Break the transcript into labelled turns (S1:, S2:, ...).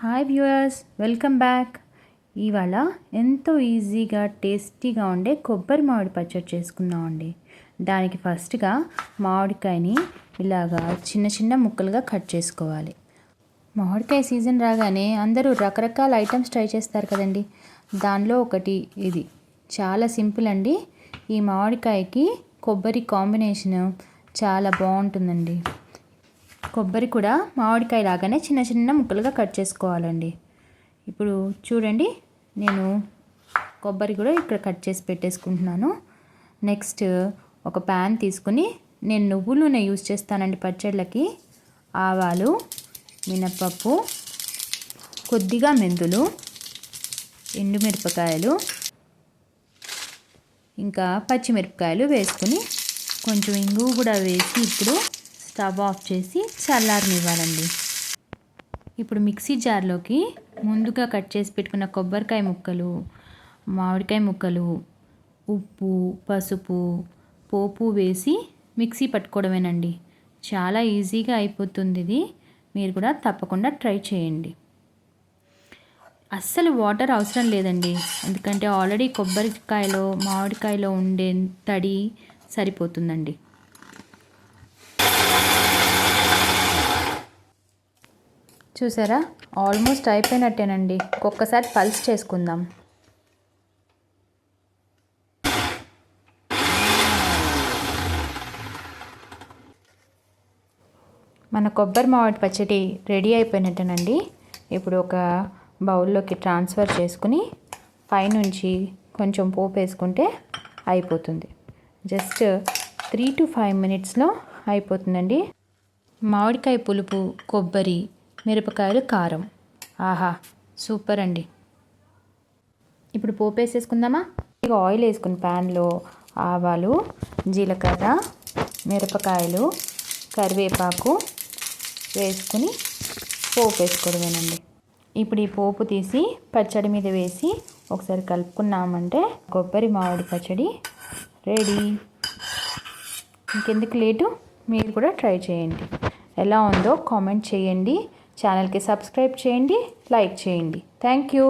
S1: Hi viewers welcome back ఇవాళ ఎంతో ఈజీగా టేస్టీగా ఉండే కొబ్బరి మామిడి పచ్చడి చేసుకుందామండి దానికి ఫస్ట్గా మామిడికాయని ఇలాగా చిన్న చిన్న ముక్కలుగా కట్ చేసుకోవాలి. మామిడికాయ సీజన్ రాగానే అందరూ రకరకాల ఐటమ్స్ ట్రై చేస్తారు కదండి. దానిలో ఒకటి ఇది. చాలా సింపుల్ అండి. ఈ మామిడికాయకి కొబ్బరి కాంబినేషన్ చాలా బాగుంటుందండి. కొబ్బరి కూడా మామిడికాయ లాగానే చిన్న చిన్న ముక్కలుగా కట్ చేసుకోవాలండి. ఇప్పుడు చూడండి నేను కొబ్బరి కూడా ఇక్కడ కట్ చేసి పెట్టేసుకుంటున్నాను. నెక్స్ట్ ఒక ప్యాన్ తీసుకుని నేను నువ్వుల నూనె యూస్ చేస్తానండి పచ్చళ్ళకి. ఆవాలు మినప్పప్పు కొద్దిగా మెంతులు ఎండుమిరపకాయలు ఇంకా పచ్చిమిరపకాయలు వేసుకుని కొంచెం ఇంగు కూడా వేసి ఇప్పుడు స్టవ్ ఆఫ్ చేసి చల్లారనివ్వాలండి ఇప్పుడు మిక్సీ జార్లోకి ముందుగా కట్ చేసి పెట్టుకున్న కొబ్బరికాయ ముక్కలు మామిడికాయ ముక్కలు ఉప్పు పసుపు పోపు వేసి మిక్సీ పట్టుకోవడమేనండి. చాలా ఈజీగా అయిపోతుంది ఇది. మీరు కూడా తప్పకుండా ట్రై చేయండి. అస్సలు వాటర్ అవసరం లేదండి. ఎందుకంటే ఆల్రెడీ కొబ్బరికాయలో మామిడికాయలో ఉండే తడి సరిపోతుందండి. చూసారా? ఆల్మోస్ట్ అయిపోయినట్టేనండి. ఒక్కసారి పల్స్ చేసుకుందాం. మన కొబ్బరి మామిడి పచ్చడి రెడీ అయిపోయినట్టేనండి. ఇప్పుడు ఒక బౌల్లోకి ట్రాన్స్ఫర్ చేసుకుని పైనుంచి కొంచెం పోపు వేసుకుంటే అయిపోతుంది. జస్ట్ త్రీ టు ఫైవ్ మినిట్స్లో అయిపోతుందండి. మామిడికాయ పులుపు కొబ్బరి మిరపకాయలు కారం. ఆహా సూపర్ అండి. ఇప్పుడు పోపు వేసేసుకుందామా? ఇక ఆయిల్ వేసుకుని ప్యాన్లో ఆవాలు జీలకర్ర మిరపకాయలు కరివేపాకు వేసుకుని పోపు వేసుకోవడమేనండి. ఇప్పుడు ఈ పోపు తీసి పచ్చడి మీద వేసి ఒకసారి కలుపుకున్నామంటే కొబ్బరి మామిడి పచ్చడి రెడీ. ఇంకెందుకు లేటు? మీరు కూడా ట్రై చేయండి. ఎలా ఉందో కామెంట్ చేయండి. ఛానల్కి సబ్స్క్రైబ్ చేయండి లైక్ చేయండి. Thank you